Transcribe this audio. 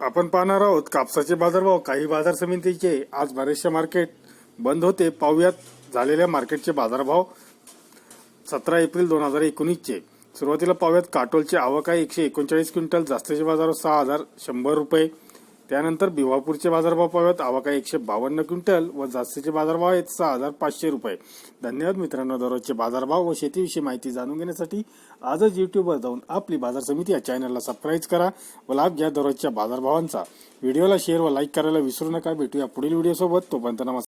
आपण पाहणार आहोत कापसाचे बाजारभाव काही बाजार समितीचे आज बरेचसे मार्केट बंद होते. पाहूयात झालेल्या मार्केटचे बाजारभाव सतरा एप्रिल दोन हजार एकोणीसचे. सुरुवातीला पाहूयात काटोलचे आवक आहे. एकशे एकोणचाळीस क्विंटल जास्तीचे बाजार सहा हजार शंभर रुपये. त्यानंतर भिवापूरचे बाजारभाव पाहूयात आवाका एकशे बावन्न क्विंटल व जास्तीचे बाजारभाव आहेत सहा हजार पाचशे रुपये. धन्यवाद मित्रांनो दररोजचे बाजारभाव व शेतीविषयी माहिती जाणून घेण्यासाठी आजच युट्यूबवर जाऊन आपली बाजार समिती या चॅनलला सबस्क्राईब करा व लाभ घ्या दररोजच्या बाजारभावांचा. व्हिडिओला शेअर व लाईक करायला विसरू नका. भेटूया पुढील व्हिडिओसोबत तोपर्यंत नमस्कार.